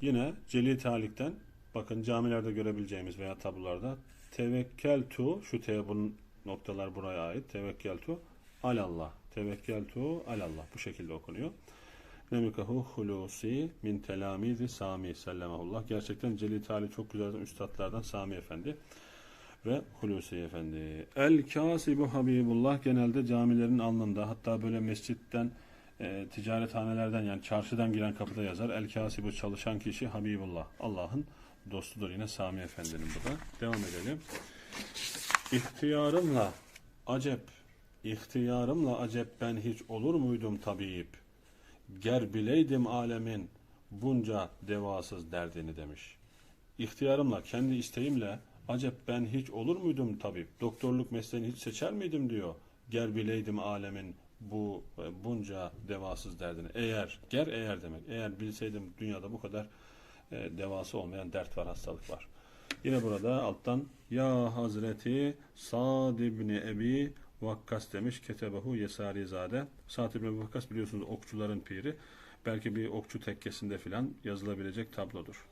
Yine Celil Talik'ten bakın camilerde görebileceğimiz veya tablolarda tevekkel tu şu te bunun noktalar buraya ait. Tevekkel tu alallah. Tevekkel tu alallah. Bu şekilde okunuyor. Nemikahu hulusi min telamizi Sami sellemahullah. Gerçekten Celil Talik çok güzel üstadlardan Sami Efendi ve Hulusi Efendi. El Kasibu Habibullah genelde camilerin alnında hatta böyle mescitten e, ticarethanelerden yani çarşıdan giren kapıda yazar. El Kasibu çalışan kişi Habibullah. Allah'ın dostudur yine Sami Efendi'nin bu da. Devam edelim. İhtiyarımla acep, ihtiyarımla acep ben hiç olur muydum tabip? Ger bileydim alemin bunca devasız derdini demiş. İhtiyarımla, kendi isteğimle acep ben hiç olur muydum tabip? Doktorluk mesleğini hiç seçer miydim diyor. Ger bileydim alemin bu e, bunca devasız derdini. Eğer, ger eğer demek. Eğer bilseydim dünyada bu kadar e, devası olmayan dert var, hastalık var. Yine burada alttan Ya Hazreti Sa'd ibni Ebi Vakkas demiş. Ketebehu Yesarizade. Sa'd ibni Vakkas biliyorsunuz okçuların piri. Belki bir okçu tekkesinde filan yazılabilecek tablodur.